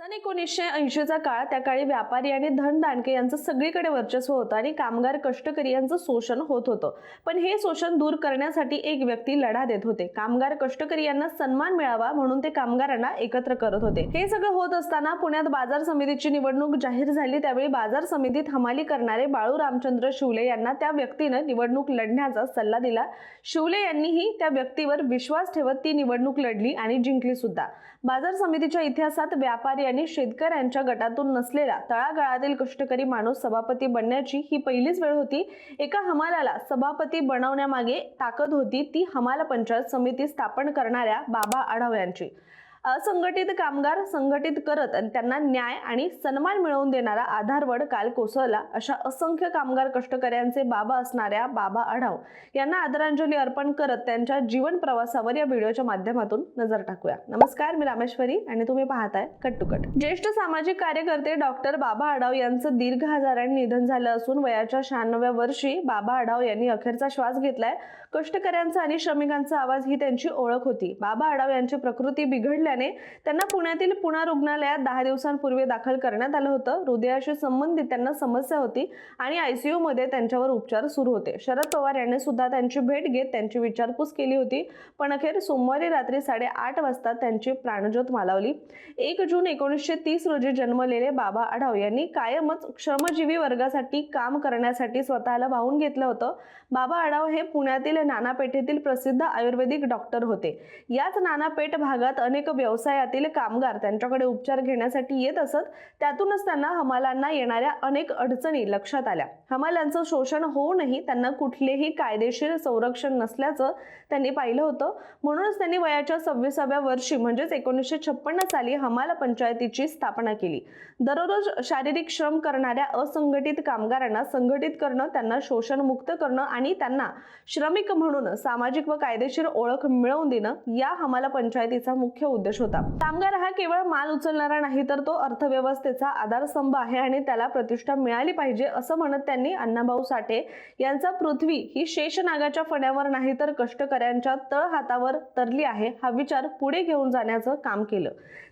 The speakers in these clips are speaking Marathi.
सन एकोणीसशे ऐंशीचा काळ त्या काळी व्यापारी आणि धनदांडके यांचं सगळीकडे वर्चस्व होतं आणि कामगार कष्टकरी यांचं शोषण होत होतं. पण हे शोषण दूर करण्यासाठी एक व्यक्ती लढा देत होते. कामगार कष्टकरी यांना सन्मान मिळावा म्हणून ते कामगारांना एकत्र करत होते. हे सगळं होत असताना पुण्यात बाजार समितीची निवडणूक जाहीर झाली. त्यावेळी बाजार समितीत हमाली करणारे बाळू रामचंद्र शिवले यांना त्या व्यक्तीनं निवडणूक लढण्याचा सल्ला दिला. शिवले यांनीही त्या व्यक्तीवर विश्वास ठेवत ती निवडणूक लढली आणि जिंकली सुद्धा. बाजार समितीच्या इतिहासात व्यापारी यांनी शेतकऱ्यांच्या गटातून नसलेला तळागाळातील कष्टकरी माणूस सभापती बनण्याची ही पहिलीच वेळ होती. एका हमालाला सभापती बनवण्यामागे ताकद होती. ती हमाल पंचायत समिती स्थापन करणाऱ्या बाबा आढाव यांची. असंघटित कामगार संघटित करत आणि त्यांना न्याय आणि सन्मान मिळवून देणारा आधारवड काल कोसळला. अशा असंख्य कामगार कष्टकऱ्यांचे बाबा असणाऱ्या बाबा आढाव यांना आदरांजली अर्पण करत त्यांच्या जीवन प्रवासावर या व्हिडिओच्या माध्यमातून नजर टाकूया. नमस्कार मी रामेश्वरी आणि तुम्ही पाहताय कट टू कट. ज्येष्ठ सामाजिक कार्यकर्ते डॉक्टर बाबा आढाव यांचं दीर्घ आजाराने निधन झालं असून वयाच्या शहाण्णव्या वर्षी बाबा आढाव यांनी अखेरचा श्वास घेतलाय. कष्टकऱ्यांचा आणि श्रमिकांचा आवाज ही त्यांची ओळख होती. बाबा आढाव यांची प्रकृती असल्याने त्यांना पुण्यातील पुणा रुग्णालयात दहा दिवसांपूर्वी दाखल करण्यात आलं होतं. हृदयाशी संबंधित त्यांना समस्या होती आणि आयसीयू मध्ये त्यांच्यावर उपचार सुरू होते. शरद पवार यांनी सुद्धा त्यांची भेट घेत त्यांची विचारपूस केली होती. पण अखेर सोमवारी रात्री साडेआठ वाजता त्यांची प्राणज्योत मालावली. एक जून एकोणीसशे तीस रोजी जन्मलेले बाबा आढाव यांनी कायमच श्रमजीवी वर्गासाठी काम करण्यासाठी स्वतःला वाहून घेतलं होतं. बाबा आढाव हे पुण्यातील नानापेठेतील प्रसिद्ध आयुर्वेदिक डॉक्टर होते. याच नानापेठ भागात अनेक व्यवसायातील कामगार त्यांच्याकडे उपचार घेण्यासाठी येत असत त्यातूनच त्यांना हमालांना येणाऱ्या अनेक अडचणी लक्षात आल्या. हमालांचं शोषण होऊनही त्यांना कुठलेही कायदेशीर संरक्षण नसल्याचं त्यांनी पाहिलं होतं. म्हणूनच त्यांनी वयाच्या सव्वीसाव्या वर्षी म्हणजेच एकोणीसशे छप्पन्न साली हमाल पंचायतीची स्थापना केली. दररोज शारीरिक श्रम करणाऱ्या असंघटित कामगारांना संघटित करणं त्यांना शोषणमुक्त करणं आणि त्यांना श्रमिक म्हणून सामाजिक व कायदेशीर ओळख मिळवून देणं या हमाला पंचायतीचा मुख्य उद्देश होता. कामगार हा केवळ माल उचलणारा नाही तर तो अर्थव्यवस्थेचा आधारस्तंभ आहे आणि त्याला प्रतिष्ठा मिळाली पाहिजे असं म्हणत त्यांनी अण्णाभाऊ साठे यांचा पृथ्वी ही शेषनागाच्या फण्यावर नाही तर कष्टकऱ्यांच्या तळ हातावर तरली आहे हा विचार पुढे घेऊन जाण्याचं काम केलं.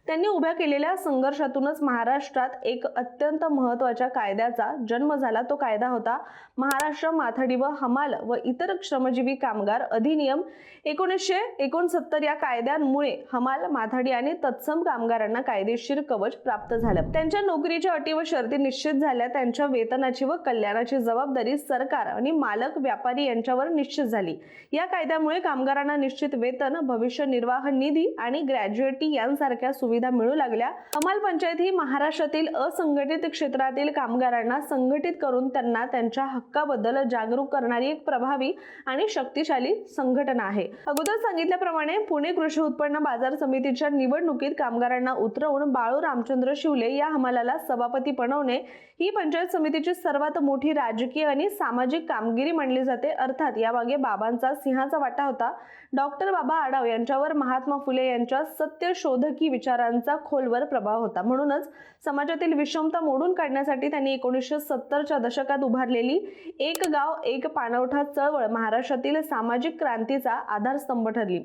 त्यांनी उभ्या केलेल्या संघर्षातूनच महाराष्ट्रात एक अत्यंत महत्त्वाच्या कायद्याचा जन्म झाला. तो कायदा होता महाराष्ट्र माथाडी व हमाल व इतर श्रमजीवी कामगार अधिनियम. एकोणीसशे एकोणसत्तर या कायद्यांमुळे हमाल माथाडी आणि तत्सम कामगारांना कायदेशीर कवच प्राप्त झालं. त्यांच्या नोकरीच्या अटी व शर्ती निश्चित झाल्या. त्यांच्या वेतनाची व कल्याणाची जबाबदारी सरकार आणि मालक व्यापारी यांच्यावर निश्चित झाली. या कायद्यामुळे कामगारांना निश्चित वेतन भविष्य निर्वाह निधी आणि ग्रॅज्युएटी यांसारख्या सुविधा सुविधा मिळू लागल्या. हमाल पंचायत ही महाराष्ट्रातील असंघटित क्षेत्रातील कामगारांना संघटित करून त्यांना त्यांच्या हक्काबद्दल जागरूक करणारी एक प्रभावी आणि शक्तिशाली संघटना आहे. अगोदर सांगितल्याप्रमाणे पुणे कृषी उत्पन्न बाजार समितीच्या निवडणुकीत कामगारांना उतरवून बाळू रामचंद्र शिवले या हमालाला सभापती बनवणे ही पंचायत समितीची सर्वात मोठी राजकीय आणि सामाजिक कामगिरी मानली जाते. अर्थात यामागे बाबांचा सिंहाचा वाटा होता. डॉक्टर बाबा आढाव यांच्यावर महात्मा फुले यांच्या सत्यशोधकी विचारांचा खोलवर प्रभाव होता. म्हणूनच समाजातील विषमता मोडून काढण्यासाठी त्यांनी एकोणीसशे सत्तरच्या दशकात उभारलेली एक गाव एक पाणवठा चळवळ महाराष्ट्रातील सामाजिक क्रांतीचा आधारस्तंभ ठरली.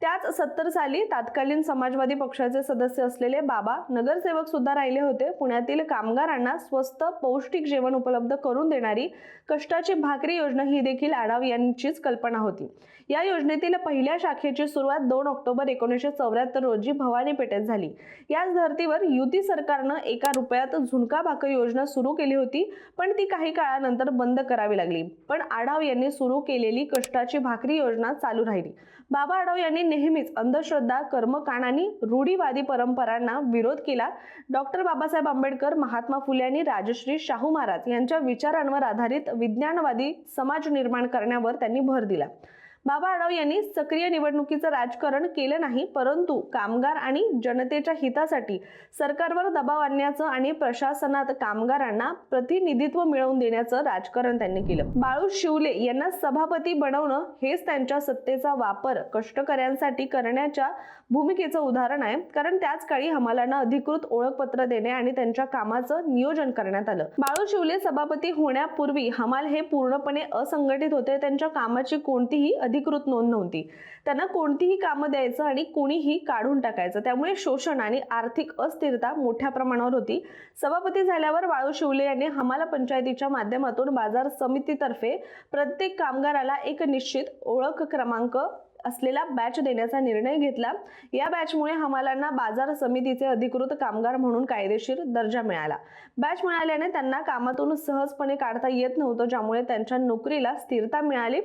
त्याच सत्तर साली तत्कालीन समाजवादी पक्षाचे सदस्य असलेले बाबा नगरसेवक सुद्धा राहिले होते. पुण्यातील कामगारांना स्वस्त पौष्टिक जेवण उपलब्ध करून देणारी कष्टाची भाकरी योजना ही देखील आढाव यांचीच कल्पना होती. या योजनेतील पहिल्या शाखेची सुरुवात दोन ऑक्टोबर एकोणीसशे चौऱ्याहत्तर रोजी भवानी पेठेत झाली. याच धर्तीवर युती सरकारनं एका रुपयात झुणका भाकर योजना सुरू केली होती पण ती काही काळानंतर बंद करावी लागली. पण आढाव यांनी सुरू केलेली कष्टाची भाकरी योजना चालू राहिली. बाबा आढाव यांनी नेहमीच अंधश्रद्धा कर्मकांड आणि रूढीवादी परंपरांना विरोध केला. डॉक्टर बाबासाहेब आंबेडकर महात्मा फुले आणि राजश्री शाहू महाराज यांच्या विचारांवर आधारित विज्ञानवादी समाज निर्माण करण्यावर त्यांनी भर दिला. बाबा आढाव यांनी सक्रिय निवडणुकीचं राजकारण केलं नाही परंतु कामगार आणि जनतेच्या हितासाठी सरकारवर दबाव आणण्याचं आणि प्रशासनात कामगारांना प्रतिनिधित्व मिळवून देण्याचं राजकारण त्यांनी केलं. बाळू शिवले यांना सभापती बनवणं हेच त्यांच्या सत्तेचा वापर कष्टकऱ्यांसाठी करण्याच्या भूमिकेचं उदाहरण आहे कारण त्याच काळी हमालांना अधिकृत ओळखपत्र देणे आणि त्यांच्या कामाचं नियोजन करण्यात आलं. बाळू शिवले सभापती होण्यापूर्वी हमाल हे पूर्णपणे असंघटित होते त्यांच्या कामाची कोणतीही अधिकृत नोंद नव्हती. त्यांना कोणतीही कामं द्यायचं आणि कोणीही काढून टाकायचं. त्यामुळे शोषण आणि आर्थिक अस्थिरता मोठ्या प्रमाणावर होती. सभापती झाल्यावर वाळू शिवले यांनी हमाला पंचायतीच्या माध्यमातून बाजार समितीतर्फे प्रत्येक कामगाराला एक निश्चित ओळख क्रमांक असलेला बॅच देण्याचा निर्णय घेतला. या बॅचमुळे हमालांना बाजार समितीचे अधिकृत कामगार म्हणून कायदेशीर दर्जा मिळाला. बॅच मिळाल्याने त्यांना कामातून सहजपणे काढता येत नव्हतं ज्यामुळे त्यांच्या नोकरीला स्थिरता मिळाली.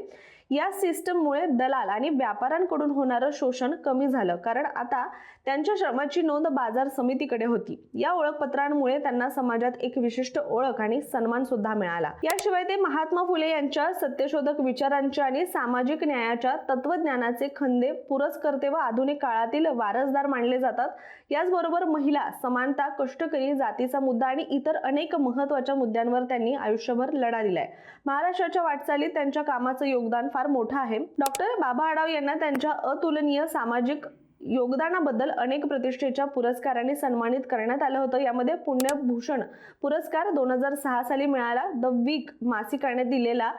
या सिस्टममुळे दलाल आणि व्यापाऱ्यांकडून होणारं शोषण कमी झालं. कारण आता त्यांच्या श्रमाची नोंद बाजार समितीकडे होती. या ओळखपत्रांमुळे त्यांना समाजात एक विशिष्ट ओळख आणि सन्मान सुद्धा मिळाला. याशिवाय ते महात्मा फुले यांच्या सत्यशोधक विचारांच्या आणि सामाजिक न्यायाच्या तत्वज्ञानाचे खंदे पुरस्कर्ते व आधुनिक काळातील वारसदार मानले जातात. याचबरोबर महिला समानता कष्टकरी जातीचा मुद्दा आणि इतर अनेक महत्त्वाच्या मुद्द्यांवर त्यांनी आयुष्यभर लढा दिलाय. महाराष्ट्राच्या वाटचालीत त्यांच्या कामाचं योगदान फार मोठा आहे. डॉक्टर बाबा आडाव यांना त्यांच्या अतुलनीय सामाजिक योगदानाबद्दल अनेक प्रतिष्ठेच्या पुरस्काराने सन्मानित करण्यात आलं होतं. यामध्ये पुण्यभूषण पुरस्कार दोन हजार सहा साली मिळाला. द वीक मासिकाने दिलेला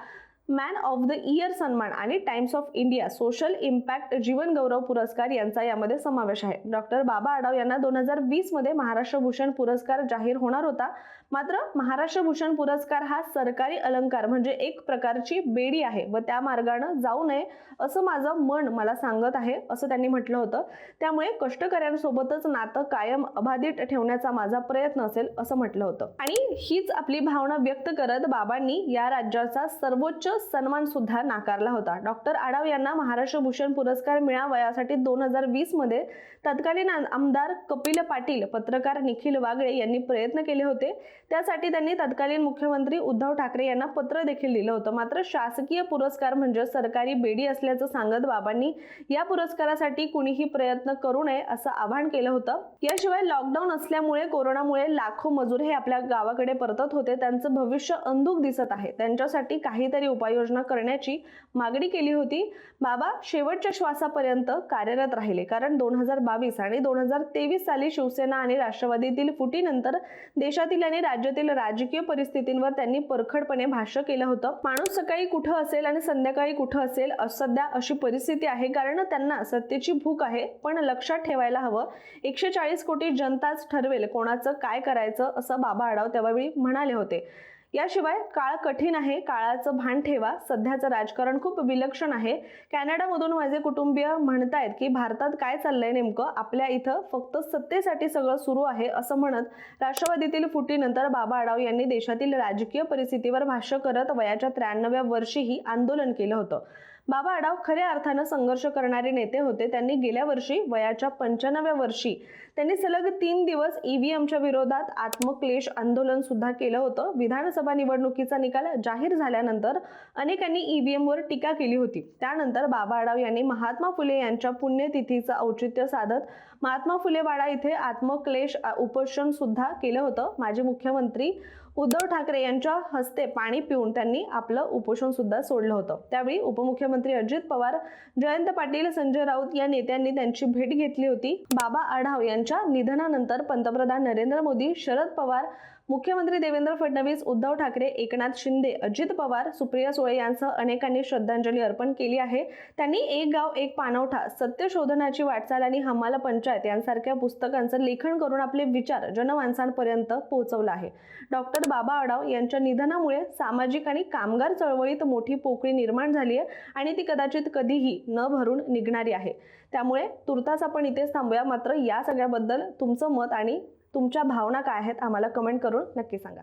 मॅन ऑफ द इयर सन्मान आणि Times of India social impact जीवन गौरव पुरस्कार यांचा यामध्ये समावेश आहे. डॉक्टर बाबा आडाव यांना दोन हजार वीसमध्ये महाराष्ट्र भूषण पुरस्कार जाहीर होणार होता. मात्र महाराष्ट्र भूषण पुरस्कार हा सरकारी अलंकार म्हणजे एक प्रकारची बेडी आहे व त्या मार्गानं जाऊ नये असं माझं मन मला सांगत आहे असं त्यांनी म्हटलं होतं. त्यामुळे कष्टकऱ्यांसोबतच नातं कायम अबाधित ठेवण्याचा माझा प्रयत्न असेल असं म्हटलं होतं. आणि हीच आपली भावना व्यक्त करत बाबांनी या राज्याचा सर्वोच्च सन्मान सुद्धा नाकारला होता. डॉक्टर आडाव यांना महाराष्ट्र भूषण पुरस्कार मिळावा यासाठी दोन हजार वीसमध्ये तत्कालीन आमदार कपिल पाटील पत्रकार निखिल वागळे यांनी प्रयत्न केले होते. त्यासाठी त्यांनी तत्कालीन मुख्यमंत्री उद्धव ठाकरे यांना पत्र देखील दिलं होतं. मात्र शासकीय पुरस्कार म्हणजे सरकारी बेडी असल्याचं सांगत बाबांनी या पुरस्कारासाठी कुणीही प्रयत्न करू नये असं आवाहन केलं होतं. याशिवाय लॉकडाऊन असल्यामुळे कोरोनामुळे लाखो मजूर हे आपल्या गावाकडे परतत होते. त्यांचं भविष्य अंधुक दिसत आहे. त्यांच्यासाठी काहीतरी उपाय उपाययोजना करण्याची मागणी केली होती. बाबा शेवटच्या श्वासापर्यंत कार्यरत राहिले. कारण दोन हजार बावीस आणि दोन हजार तेवीस साली शिवसेना आणि राष्ट्रवादीतील फुटीनंतर देशातील आणि राज्यातील राजकीय परिस्थितींवर त्यांनी परखडपणे भाष्य केलं होतं. माणूस सकाळी कुठं असेल आणि संध्याकाळी कुठं असेल सध्या अशी परिस्थिती आहे. कारण त्यांना सत्तेची भूक आहे पण लक्षात ठेवायला हवं. एकशे चाळीस कोटी जनताच ठरवेल कोणाचं काय करायचं असं बाबा आढाव त्यावेळी म्हणाले होते. याशिवाय काळ कठीण आहे काळाचं भान ठेवा. सध्याचं राजकारण खूप विलक्षण आहे. कॅनडामधून माझे कुटुंबीय म्हणतायत की भारतात काय चाललंय नेमकं? आपल्या इथं फक्त सत्तेसाठी सगळं सुरू आहे असं म्हणत राष्ट्रवादीतील फुटीनंतर बाबा आडाव यांनी देशातील राजकीय परिस्थितीवर भाष्य करत वयाच्या त्र्याण्णव्या वर्षीही आंदोलन केलं होतं. बाबा आढाव खऱ्या अर्थानं संघर्ष करणारे नेते होते. त्यांनी गेल्या वर्षी वयाच्या पंच्याण्णव्या वर्षी त्यांनी सलग तीन दिवस ईव्हीएमच्या विरोधात आत्मक्लेश आंदोलन सुद्धा केलं होतं. विधानसभा निवडणुकीचा निकाल जाहीर झाल्यानंतर अनेकांनी ईव्हीएमवर टीका केली होती. त्यानंतर बाबा आढाव यांनी महात्मा फुले यांच्या पुण्यतिथीचं औचित्य साधत महात्मा फुले वाडा इथे आत्मक्लेश उपोषण सुद्धा केलं होतं. माजी मुख्यमंत्री उद्धव ठाकरे यांच्या हस्ते पाणी पिऊन त्यांनी आपलं उपोषण सुद्धा सोडलं होतं. त्यावेळी उपमुख्यमंत्री अजित पवार जयंत पाटील संजय राऊत या नेत्यांनी त्यांची भेट घेतली होती. बाबा आढाव यांच्या निधनानंतर पंतप्रधान नरेंद्र मोदी शरद पवार मुख्यमंत्री देवेंद्र फडणवीस उद्धव ठाकरे एकनाथ शिंदे अजित पवार सुप्रिया सुळे यांसह अनेकांनी श्रद्धांजली अर्पण केली आहे. त्यांनी एक गाव एक पाणवठा सत्य शोधनाची वाटचाल आणि हमाला पंचायत यांसारख्या पुस्तकांचं लेखन करून आपले विचार जनमानसांपर्यंत पोहोचवला आहे. डॉक्टर बाबा अडाव यांच्या निधनामुळे सामाजिक आणि कामगार चळवळीत मोठी पोकळी निर्माण झाली आहे आणि ती कदाचित कधीही न भरून निघणारी आहे. त्यामुळे तुर्तास आपण इथेच थांबूया. मात्र या सगळ्याबद्दल तुमचं मत आणि तुमच्या भावना काय आहेत आम्हाला कमेंट करून नक्की सांगा.